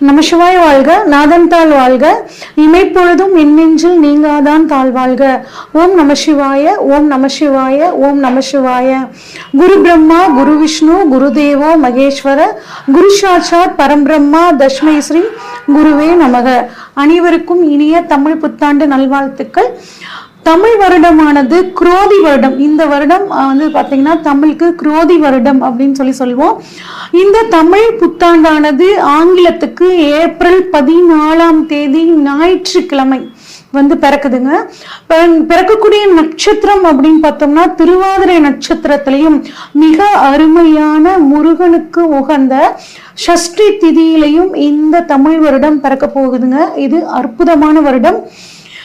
நமசிவாய் வாழ்க நாதன் தாழ் வாழ்க இமைப்பொழுதும் இன்னெஞ்சில் நீங்காதான் தாழ் வாழ்க. ஓம் நமசிவாய ஓம் நமசிவாய ஓம் நமசிவாய. குரு பிரம்மா குரு விஷ்ணு குரு தேவோ மகேஸ்வர குரு சாட்சாத் பரம்பிரம்மா தஷ்மை ஸ்ரீ குருவே நமக. அனைவருக்கும் இனிய தமிழ் புத்தாண்டு நல்வாழ்த்துக்கள். தமிழ் வருடமானது குரோதி வருடம். இந்த வருடம் வந்து பார்த்தீங்கன்னா தமிழுக்கு குரோதி வருடம் அப்படின்னு சொல்லி சொல்லுவோம். இந்த தமிழ் புத்தாண்டானது ஆங்கிலத்துக்கு ஏப்ரல் பதினாலாம் தேதி ஞாயிற்றுக்கிழமை வந்து பிறக்குதுங்க. பிற- பிறக்கக்கூடிய நட்சத்திரம் அப்படின்னு பார்த்தோம்னா திருவாதிரை நட்சத்திரத்திலையும் மிக அருமையான முருகனுக்கு உகந்த ஷஷ்டி திதியிலையும் இந்த தமிழ் வருடம் பிறக்க போகுதுங்க. இது அற்புதமான வருடம்.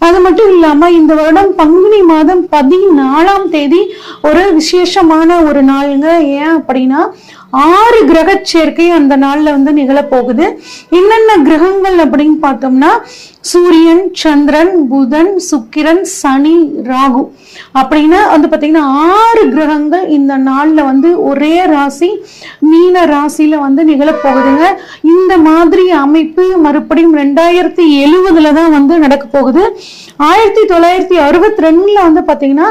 அது மட்டும் இல்லாம இந்த வருடம் பங்குனி மாதம் பதினாலாம் தேதி ஒரு விசேஷமான ஒரு நாளுங்க. ஏன் அப்படின்னா ஆறு கிரக சேர்க்கை அந்த நாள்ல வந்து நிகழப்போகுது. என்னென்ன கிரகங்கள் அப்படின்னு பார்த்தோம்னா சூரியன் சந்திரன் புதன் சுக்கிரன் சனி ராகு. அப்படின்னா வந்து பார்த்தீங்கன்னா ஆறு கிரகங்கள் இந்த நாளில் வந்து ஒரே ராசி மீன ராசியில வந்து நிகழப்போகுதுங்க. இந்த மாதிரி அமைப்பு மறுபடியும் ரெண்டாயிரத்தி எழுவதுல தான் வந்து நடக்க போகுது. ஆயிரத்தி தொள்ளாயிரத்தி அறுபத்தி ரெண்டுல வந்து பார்த்தீங்கன்னா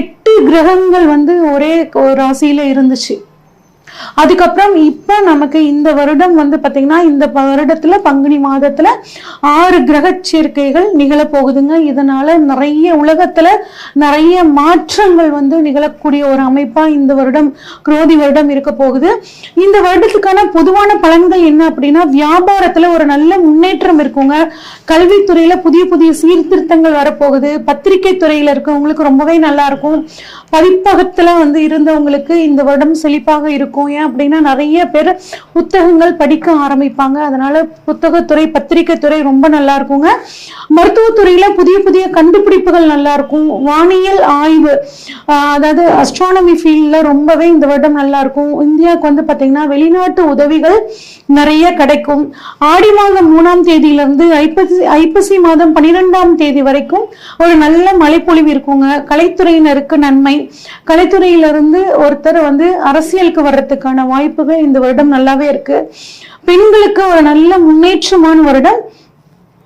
எட்டு கிரகங்கள் வந்து ஒரே ஒரு ராசியில இருந்துச்சு. அதுக்கப்புறம் இப்ப நமக்கு இந்த வருடம் வந்து பாத்தீங்கன்னா இந்த வருடத்தில் வருடத்துல பங்குனி மாதத்துல ஆறு கிரக சேர்க்கைகள் நிகழப் போகுதுங்க இதனால நிறைய உலகத்துல நிறைய மாற்றங்கள் வந்து நிகழக்கூடிய ஒரு அமைப்பா இந்த வருடம் குரோதி வருடம் இருக்க போகுது. இந்த வருடத்துக்கான பொதுவான பலன்கள் என்ன அப்படின்னா வியாபாரத்துல ஒரு நல்ல முன்னேற்றம் இருக்குங்க. கல்வித்துறையில புதிய புதிய சீர்திருத்தங்கள் வரப்போகுது. பத்திரிகை துறையில இருக்கவங்களுக்கு ரொம்பவே நல்லா இருக்கும். பதிப்பகத்துல வந்து இருந்தவங்களுக்கு இந்த வருடம் செழிப்பாக இருக்கும். ஏன் அப்படின்னா நிறைய பேர் புத்தகங்கள் படிக்க ஆரம்பிப்பாங்க. அதனால புத்தகத்துறை பத்திரிகை துறை ரொம்ப நல்லா இருக்குங்க. மருத்துவத்துறையில புதிய புதிய கண்டுபிடிப்புகள் நல்லா இருக்கும். வானியல் ஆய்வு அதாவது அஸ்ட்ரானமி ஃபீல்ட்ல ரொம்பவே இந்த வருடம் நல்லா இருக்கும். இந்தியாவுக்கு வந்து பாத்தீங்கன்னா வெளிநாட்டு உதவிகள் நிறைய கிடைக்கும். ஆடி மாதம் மூணாம் தேதியில இருந்து ஐப்பசி ஐப்பசி மாதம் பன்னிரெண்டாம் தேதி வரைக்கும் ஒரு நல்ல மழைப்பொழிவு இருக்குங்க. கலைத்துறையினருக்கு நன்மை. கலைத்துறையிலிருந்து ஒருத்தர் வந்து அரசியலுக்கு வர்றதுக்கான வாய்ப்புகள் இந்த வருடம் நல்லாவே இருக்கு. பெண்களுக்கு ஒரு நல்ல முன்னேற்றமான வருடம்.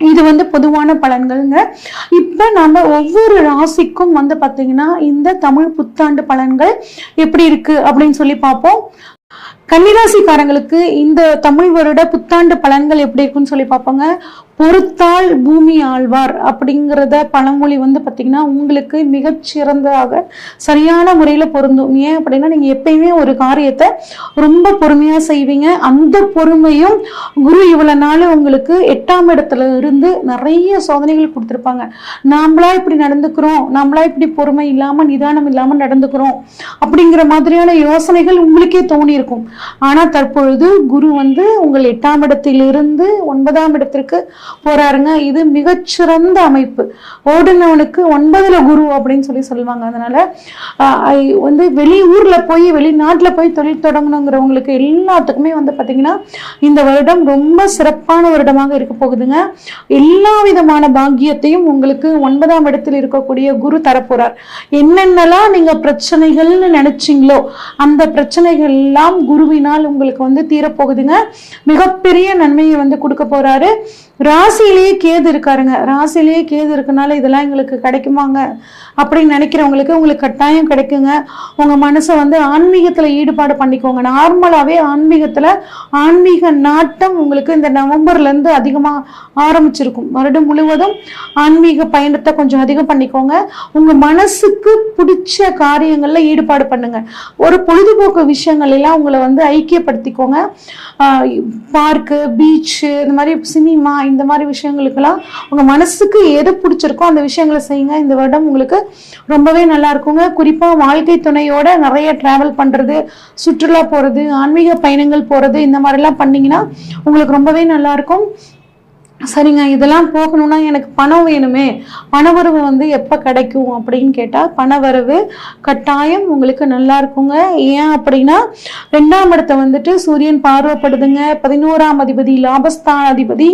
இது வந்து பொதுவான பலன்கள்ங்க. இப்ப நம்ம ஒவ்வொரு ராசிக்கும் வந்து பார்த்தீங்கன்னா இந்த தமிழ் புத்தாண்டு பலன்கள் எப்படி இருக்கு அப்படின்னு சொல்லி பார்ப்போம். கன்னிராசிக்காரங்களுக்கு இந்த தமிழ் வருட புத்தாண்டு பலன்கள் எப்படி இருக்குன்னு சொல்லி பார்ப்போங்க. பொறுத்தால் பூமி ஆழ்வார் அப்படிங்கிறத பழமொழி வந்து பார்த்தீங்கன்னா உங்களுக்கு மிகச்சிறந்ததாக சரியான முறையில் பொருந்தும். ஏன் அப்படின்னா நீங்கள் எப்பயுமே ஒரு காரியத்தை ரொம்ப பொறுமையாக செய்வீங்க. அந்த பொறுமையும் குரு இவ்வளோ நாள் உங்களுக்கு எட்டாம் இடத்துல இருந்து நிறைய சோதனைகள் கொடுத்துருப்பாங்க. நாம்ளா இப்படி நடந்துக்கிறோம். நாம்ளா இப்படி பொறுமை இல்லாமல் நிதானம் இல்லாமல் நடந்துக்கிறோம். அப்படிங்கிற மாதிரியான யோசனைகள் உங்களுக்கே தோணியிருக்கும். ஆனால் தற்பொழுது குரு வந்து உங்கள் எட்டாம் இடத்திலிருந்து ஒன்பதாம் இடத்திற்கு போறாருங்க. இது மிகச்சிறந்த அமைப்பு. ஓடுனவனுக்கு ஒன்பதுல குரு அப்படின்னு சொல்லி சொல்லுவாங்க. அதனால வந்து வெளியூர்ல போய் வெளிநாட்டுல போய் தொழில் தொடங்கணுங்கிறவங்களுக்கு எல்லாத்துக்குமே வந்து பாத்தீங்கன்னா இந்த வருடம் ரொம்ப சிறப்பான வருடமாக இருக்க போகுதுங்க. எல்லா விதமான பாக்கியத்தையும் உங்களுக்கு ஒன்பதாம் இடத்தில் இருக்கக்கூடிய குரு தரப்போறார். என்னென்னலாம் நீங்க பிரச்சனைகள்னு நினைச்சீங்களோ அந்த பிரச்சனைகள் எல்லாம் குருவினால் உங்களுக்கு வந்து தீரப்போகுதுங்க. மிகப்பெரிய நன்மையை வந்து கொடுக்க போறாரு. ராசியிலேயே கேது இருக்காருங்க. ராசியிலேயே கேது இருக்கனால இதெல்லாம் எங்களுக்கு கிடைக்குமாங்க. அப்படின்னு நினைக்கிறவங்களுக்கு உங்களுக்கு கட்டாயம் கிடைக்குங்க. உங்க மனசை வந்து ஆன்மீகத்துல ஈடுபாடு பண்ணிக்கோங்க. நார்மலாவே ஆன்மீகத்துல ஆன்மீக நாட்டம் உங்களுக்கு இந்த நவம்பர்ல இருந்து அதிகமா ஆரம்பிச்சிருக்கும். வருடம் முழுவதும் ஆன்மீக பயணத்தை கொஞ்சம் அதிகம் பண்ணிக்கோங்க. உங்க மனசுக்கு பிடிச்ச காரியங்கள்ல ஈடுபாடு பண்ணுங்க. ஒரு பொழுதுபோக்கு விஷயங்கள் எல்லாம் உங்களை வந்து ஐக்கியப்படுத்திக்கோங்க. பார்க்கு பீச்சு இந்த மாதிரி சினிமா இந்த மாதிரி விஷயங்களுக்கெல்லாம் உங்கள் மனசுக்கு எது பிடிச்சிருக்கோ அந்த விஷயங்களை செய்யுங்க. இந்த வருடம் உங்களுக்கு ரொம்பவே நல்லா இருக்குங்க. குறிப்பாக வாழ்க்கை துணையோட நிறைய ட்ராவல் பண்ணுறது சுற்றுலா போகிறது ஆன்மீக பயணங்கள் போகிறது இந்த மாதிரிலாம் பண்ணிங்கன்னா உங்களுக்கு ரொம்பவே நல்லா இருக்கும். சரிங்க இதெல்லாம் போகணும்னா எனக்கு பணம் வேணுமே. பணவரவு வந்து எப்போ கிடைக்கும் அப்படின்னு கேட்டால் பணவரவு கட்டாயம் உங்களுக்கு நல்லா இருக்குங்க. ஏன் அப்படின்னா ரெண்டாம் இடத்தை வந்துட்டு சூரியன் பார்வைப்படுதுங்க. பதினோராம் அதிபதி லாபஸ்தான் அதிபதி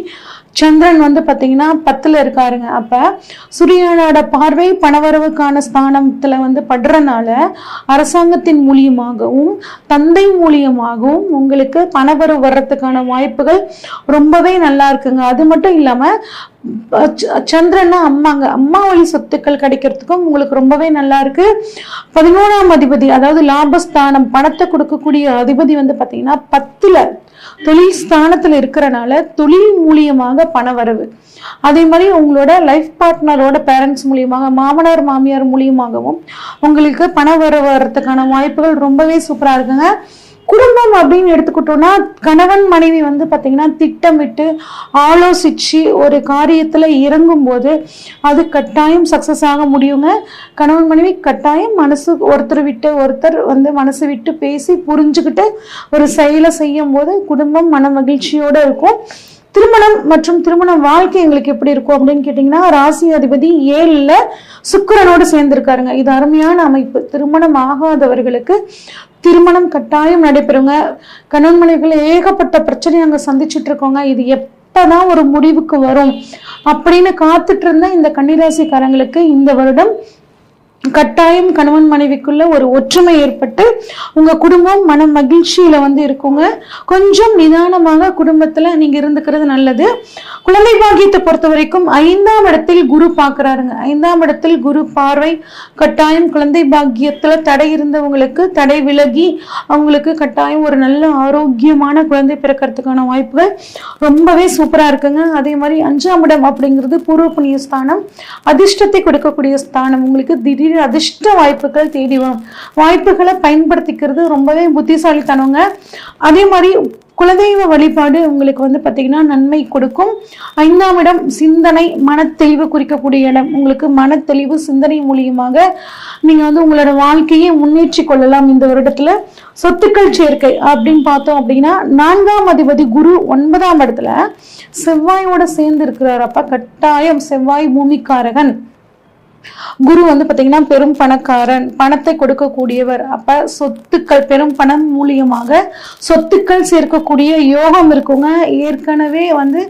சந்திரன் வந்து பார்த்தீங்கன்னா பத்தில் இருக்காருங்க. அப்போ சூரியனோட பார்வை பணவரவுக்கான ஸ்தானத்தில் வந்து படுறனால அரசாங்கத்தின் மூலியமாகவும் தந்தை மூலியமாகவும் உங்களுக்கு பணவரவு வர்றதுக்கான வாய்ப்புகள் ரொம்பவே நல்லா இருக்குங்க. அது மட்டும் இல்லாமல் சந்திரன்னா அம்மாங்க. அம்மா வழி சொத்துக்கள் கிடைக்கிறதுக்கும் உங்களுக்கு ரொம்பவே நல்லா இருக்கு. பதினோராம் அதிபதி அதாவது லாபஸ்தானம் பணத்தை கொடுக்கக்கூடிய அதிபதி வந்து பார்த்தீங்கன்னா பத்துல தொழில் ஸ்தானத்துல இருக்கிறனால தொழில் மூலியமாக பண வரவு. அதே மாதிரி உங்களோட லைஃப் பார்ட்னரோட பேரண்ட்ஸ் மூலியமாக மாமனார் மாமியார் மூலியமாகவும் உங்களுக்கு பண வரவு வர்றதுக்கான வாய்ப்புகள் ரொம்பவே சூப்பரா இருக்குங்க. குடும்பம் அப்படின்னு எடுத்துக்கிட்டோம்னா கணவன் மனைவி வந்து பார்த்தீங்கன்னா திட்டமிட்டு ஆலோசிச்சு ஒரு காரியத்தில் இறங்கும்போது அது கட்டாயம் சக்ஸஸ் ஆக முடியுங்க. கணவன் மனைவி கட்டாயம் மனசு ஒருத்தர் விட்டு ஒருத்தர் வந்து மனசு விட்டு பேசி புரிஞ்சுக்கிட்டு ஒரு செயலை செய்யும் போது குடும்பம் மன மகிழ்ச்சியோடு இருக்கும். திருமணம் மற்றும் திருமண வாழ்க்கை எங்களுக்கு எப்படி இருக்கும் அப்படின்னு கேட்டிங்கன்னா ராசி அதிபதி ஏழுல சுக்கரனோடு சேர்ந்திருக்காருங்க. இது அருமையான அமைப்பு. திருமணம் ஆகாதவர்களுக்கு திருமணம் கட்டாயம் நடைபெறுங்க. கணவன் மனைவிகள் ஏகப்பட்ட பிரச்சனை அங்க சந்திச்சுட்டு இருக்கோங்க. இது எப்பதான் ஒரு முடிவுக்கு வரும்? அப்படின்னு காத்துட்டு இருந்த இந்த கன்னிராசிக்காரங்களுக்கு இந்த வருடம் கட்டாயம் கணவன் மனைவிக்குள்ள ஒரு ஒற்றுமை ஏற்பட்டு உங்க குடும்பம் மன மகிழ்ச்சியில வந்து இருக்குங்க. கொஞ்சம் நிதானமாக குடும்பத்துல நீங்க இருந்துக்கிறது நல்லது. குழந்தை பாக்கியத்தை பொறுத்த வரைக்கும் ஐந்தாம் இடத்தில் குரு பார்க்கறாருங்க ஐந்தாம் இடத்தில் குரு பார்வை கட்டாயம் குழந்தை பாக்கியத்துல தடை இருந்தவங்களுக்கு தடை விலகி அவங்களுக்கு கட்டாயம் ஒரு நல்ல ஆரோக்கியமான குழந்தை பிறக்கிறதுக்கான வாய்ப்புகள் ரொம்பவே சூப்பரா இருக்குங்க. அதே மாதிரி அஞ்சாம் இடம் அப்படிங்கிறது பூர்வ புண்ணிய ஸ்தானம் அதிர்ஷ்டத்தை கொடுக்கக்கூடிய ஸ்தானம். உங்களுக்கு திடீர் அதிர்ஷ்ட வாய்ப்புகள் தேடி வரும் வாய்ப்புகளை பயன்படுத்திக்கிறது ரொம்பவே புத்திசாலித்தனங்க. அதே மாதிரி குலதெய்வ வழிபாடு உங்களுக்கு வந்து பார்த்தீங்கன்னா நன்மை கொடுக்கும். ஐந்தாம் இடம் சிந்தனை மனத்தெளிவு குறிக்கக்கூடிய இடம். உங்களுக்கு மனத்தெளிவு சிந்தனை மூலியமாக நீங்க வந்து உங்களோட வாழ்க்கையை முன்னேற்றி கொள்ளலாம் இந்த வருடத்துல. சொத்துக்கள் சேர்க்கை அப்படின்னு பார்த்தோம் அப்படின்னா நான்காம் அதிபதி குரு ஒன்பதாம் இடத்துல செவ்வாயோட சேர்ந்து இருக்கிறார் அப்ப கட்டாயம் செவ்வாய் பூமிக்காரகன். குரு வந்து பாத்தீங்கன்னா பெரும் பணக்காரன் பணத்தை கொடுக்கக்கூடியவர். அப்ப சொத்துக்கள் பெரும் பணம் மூலியமாக சொத்துக்கள் சேர்க்கக்கூடிய யோகம் இருக்குங்க. ஏற்கனவே வந்து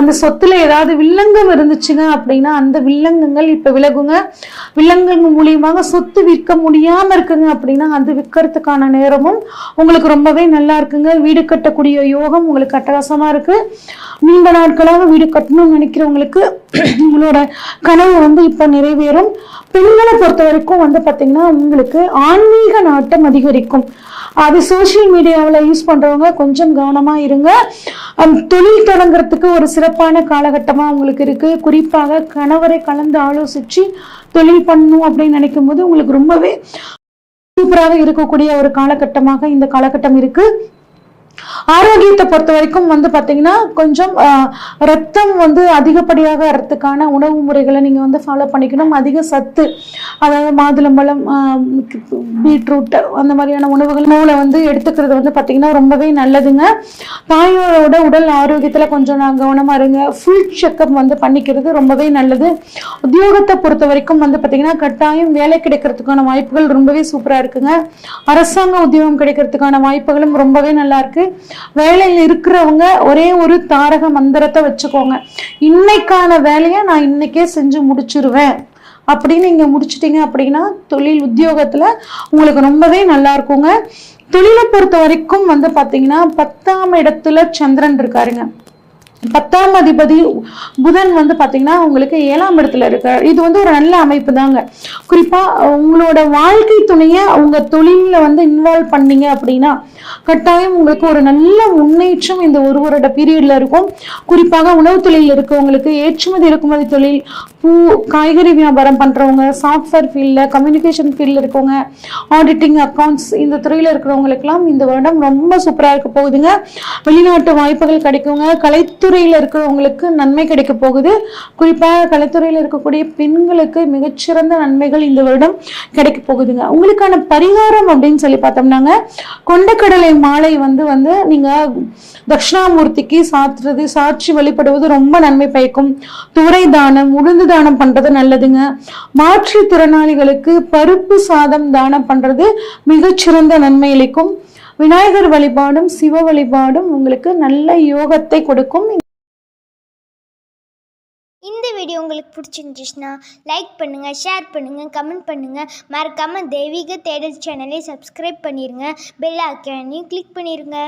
அந்த சொத்துல ஏதாவது வில்லங்கம் இருந்துச்சுங்க அப்படின்னா அந்த வில்லங்கங்கள் இப்ப விலகுங்க. வில்லங்கங்கள் மூலியமாக சொத்து விற்க முடியாம இருக்குங்க அப்படின்னா அது விற்கிறதுக்கான நேரமும் உங்களுக்கு ரொம்பவே நல்லா இருக்குங்க. வீடு கட்டக்கூடிய யோகம் உங்களுக்கு அட்டகாசமா இருக்கு. நீண்ட நாட்களாக வீடு கட்டணும்னு நினைக்கிறவங்களுக்கு உங்களோட கனவு வந்து இப்போ நிறைவேறும். பெண்களை பொறுத்த வரைக்கும் வந்து பார்த்தீங்கன்னா உங்களுக்கு ஆன்மீக நாட்டம் அதிகரிக்கும். அது சோஷியல் மீடியாவில் யூஸ் பண்ணுறவங்க கொஞ்சம் கவனமாக இருங்க. தொழில் தொடங்குறதுக்கு ஒரு சிறப்பான காலகட்டமாக உங்களுக்கு இருக்குது குறிப்பாக கணவரை கலந்து ஆலோசித்து தொழில் பண்ணணும் அப்படின்னு நினைக்கும் போது உங்களுக்கு ரொம்பவே சூப்பராக இருக்கக்கூடிய ஒரு காலகட்டமாக இந்த காலகட்டம் இருக்குது ஆரோக்கியத்தை பொறுத்த வரைக்கும் வந்து பார்த்தீங்கன்னா கொஞ்சம் ரத்தம் வந்து அதிகப்படியாக வரத்துக்கான உணவு முறைகளை நீங்கள் வந்து ஃபாலோ பண்ணிக்கணும். அதிக சத்து அதாவது மாதுளம்பழம் பீட்ரூட் அந்த மாதிரியான உணவுகள் உணவுல வந்து எடுத்துக்கிறது வந்து பார்த்தீங்கன்னா ரொம்பவே நல்லதுங்க. தாயோட உடல் ஆரோக்கியத்தில் கொஞ்சம் நான் கவனமாக இருங்க. ஃபுல் செக்கப் வந்து பண்ணிக்கிறது ரொம்பவே நல்லது. உத்தியோகத்தை பொறுத்த வரைக்கும் வந்து பார்த்தீங்கன்னா கட்டாயம் வேலை கிடைக்கிறதுக்கான வாய்ப்புகள் ரொம்பவே சூப்பராக இருக்குங்க. அரசாங்க உத்தியோகம் கிடைக்கிறதுக்கான வாய்ப்புகளும் ரொம்பவே நல்லா இருக்கு. வேலையில் இருக்கிறவங்க ஒரே ஒரு தாரக மந்திரத்தை வச்சுக்கோங்க. இன்னைக்கான வேலையை நான் இன்னைக்கே செஞ்சு முடிச்சிருவேன். அப்படின்னு நீங்க முடிச்சிட்டீங்க அப்படின்னா தொழில் உத்தியோகத்துல உங்களுக்கு ரொம்பவே நல்லா இருக்குங்க. தொழிலை பொறுத்த வரைக்கும் வந்து பாத்தீங்கன்னா பத்தாம் இடத்துல சந்திரன் இருக்காருங்க. பத்தாம் அதிபதி புதன் வந்து பார்த்தீங்கன்னா உங்களுக்கு ஏழாம் இடத்துல இருக்கார். இது வந்து ஒரு நல்ல அமைப்பு தாங்க குறிப்பாக உங்களோட வாழ்க்கை துணையை அவங்க தொழிலில் வந்து இன்வால்வ் பண்ணீங்க அப்படின்னா கட்டாயம் உங்களுக்கு ஒரு நல்ல முன்னேற்றம் இந்த ஒரு வருட பீரியடில் இருக்கும். குறிப்பாக உணவு தொழில் இருக்கவங்களுக்கு ஏற்றுமதி இறக்குமதி தொழில் பூ காய்கறி வியாபாரம் பண்ணுறவங்க சாஃப்ட்வேர் ஃபீல்டில் கம்யூனிகேஷன் ஃபீல்டில் இருக்கவங்க ஆடிட்டிங் அக்கௌண்ட்ஸ் இந்த துறையில் இருக்கிறவங்களுக்கெல்லாம் இந்த வருடம் ரொம்ப சூப்பராக இருக்க போகுதுங்க. வெளிநாட்டு வாய்ப்புகள் கிடைக்குங்க. கலைத்துறையில் இருக்கிறவங்களுக்கு நன்மை கிடைக்க போகுது. குறிப்பாக கலைத்துறையில் இருக்கக்கூடிய பெண்களுக்கு மிகச்சிறந்த நன்மைகள் இந்த வருடம் கிடைக்க போகுதுங்க. உங்களுக்கான பரிகாரம் அப்படின்னு சொல்லி பார்த்தோம்னாங்க. கொண்டக்கடலை மாலை வந்து வந்து நீங்கள் தட்சிணாமூர்த்திக்கு சாத்துறது சாட்சி வழிபடுவது ரொம்ப நன்மை பயக்கும். துறை தானம் உளுந்து தானம் பண்ணுறது நல்லதுங்க. மாற்றுத்திறனாளிகளுக்கு பருப்பு சாதம் தானம் பண்ணுறது மிகச்சிறந்த நன்மை அளிக்கும். விநாயகர் வழிபாடும் சிவ வழிபாடும் உங்களுக்கு நல்ல யோகத்தை கொடுக்கும். இந்த வீடியோ உங்களுக்கு பிடிச்சிருந்துச்சுன்னா லைக் பண்ணுங்கள் ஷேர் பண்ணுங்கள் கமெண்ட் பண்ணுங்கள் மறக்காமல் தெய்வீக தேடல் சேனலை சப்ஸ்கிரைப் பண்ணிடுங்க பெல் ஐக்கானையும் கிளிக் பண்ணிடுங்க